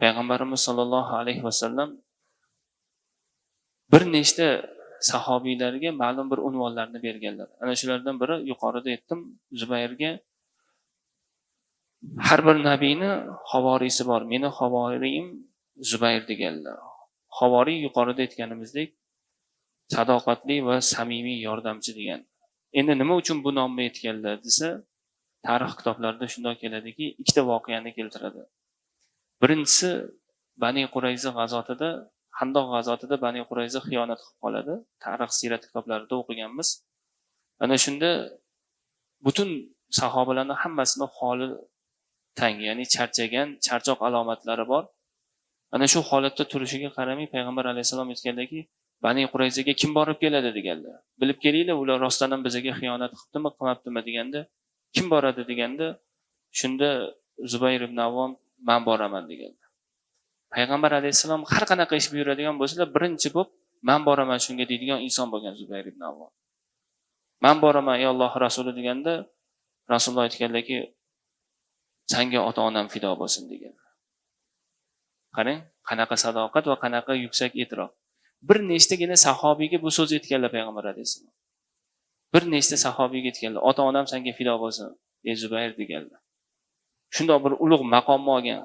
payg'ambarimiz sollallohu alayhi vasallam bir nechta sahobiylarga ma'lum bir unvonlarni berganlar. Ana shulardan biri yuqorida aytdim zubayrga har bir nabiyni havoriysi bor meni havoriyim zubayr deganlar. Havoriy yuqorida aytganimizdek sadoqatli va samimiy yordamchi degan. Endi nima uchun bu nomni aytganlar? desa tarix kitoblarida shundoq keladiki ikkita voqeani keltiradi. Birinchisi bani qurayza g'azotida handoq g'azotida bani qurayza xiyonat qilib qoladi. Tarix siyrat kitoblarida o'qiganmiz. Ana shunda butun sahobalarni hammasini holi tang ya'ni charchagan charchoq alomatlari bor. Ana shu holatda turishiga qaramay payg'ambar alayhissalom aytganlarki bani qurayzaga kim borib keladi deganlar. Bilib kelinglar ular rostdan ham bizaga xiyonat qilibdimi qilmabdimi deganda kim boradi deganda shunda zubayr ibn avvom man boraman deganlar. Payg'ambar alayhissalom har qanaqa ish buyuradigan bo'lsalar birinchi bo'lib man boraman shunga deydigan inson bo'lgan zubayr ibn avvom man boraman ey alloh rasuli deganda rasululloh aytganlarki sanga ota onam fido bo'lsin degan. Qarang qanaqa sadoqat va qanaqa yuksak e'tirof. Bir nechtagina sahobiyga bu so'z aytganlar payg'ambar alayhissalom. Bir nechta sahobiyga aytganlar ota onam senga fido bo'lsin ey zubayr deganlar. Shundoq bir ulug' maqomni olgan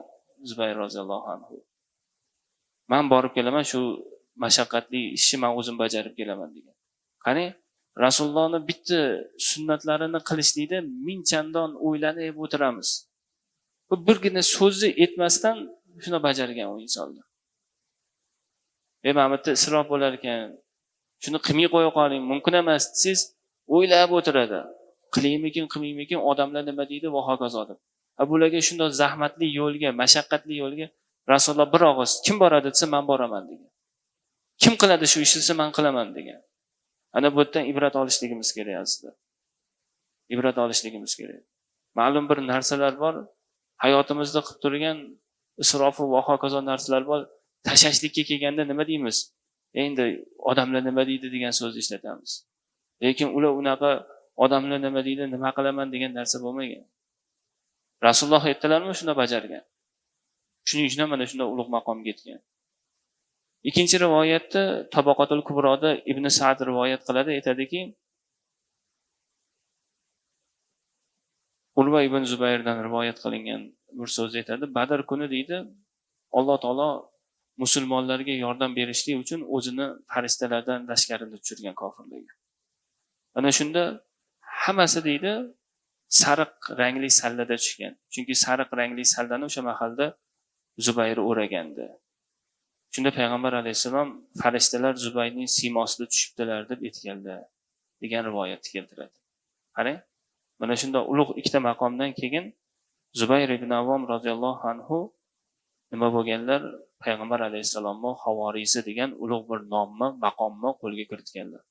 zubayr roziyallohu anhu. Man borib kelaman shu mashaqqatli ishni man o'zim bajarib kelaman degan. Qani rasulullohni bitta sunnatlarini qilishlikda ming chandon o'ylanib o'tiramiz. Bu birgina so'zni aytmasdan shuni bajargan u insonlar. E mana bu yerda isrof bo'lar ekan shuni qilmay qo'ya qoling mumkin emas desangiz o'ylab o'tiradi. Qilaymikin qilmaymikin odamlar nima deydi? Va hokazo deb bularga shundoq zahmatli yo'lga mashaqqatli yo'lga rasululloh bir og'iz kim boradi? desa man boraman degan. Kim qiladi shu ishni desa man qilaman degan. Ana bu yerdan ibrat olishligimiz kerak aslida. Ibrat olishligimiz kerak. Ma'lum bir narsalar bor. Hayotimizda qilib turgan isrofu va hokazo narsalar bor. Tashlashlikka kelganda nima deymiz? E, endi odamlar nima deydi? degan so'zni ishlatamiz. Lekin ular unaqa odamlar nima deydi nima qilaman degan narsa bo'lmagan. Rasululloh aytdilarmi shuni bajargan. Shuning uchun ham mana shunday ulug' maqomga yetgan ikkinchi rivoyatda tabaqatul kubroda ibn sad rivoyat qiladi aytadiki urva ibn zubayrdan rivoyat qilingan bir so'z aytadi. Badr kuni deydi alloh taolo musulmonlarga yordam berishlik uchun o'zini farishtalardan lashkarini tushirgan kofirlarga. Ana shunda hammasi deydi sariq rangli sallada tushgan. Chunki sariq rangli sallani o'sha mahalda zubayr o'ragandi. Shunda payg'ambar alayhissalom farishtalar zubayrning siymosida tushibdilar deb aytganlar degan rivoyatni keltiradi. Qarang mana shunday ulug' ikkita maqomdan keyin zubayr ibn avom roziyallohu anhu nima bo'lganlar? Payg'ambar alayhissalomni havoriysi degan ulug' bir nomni maqomni qo'lga kiritganlar.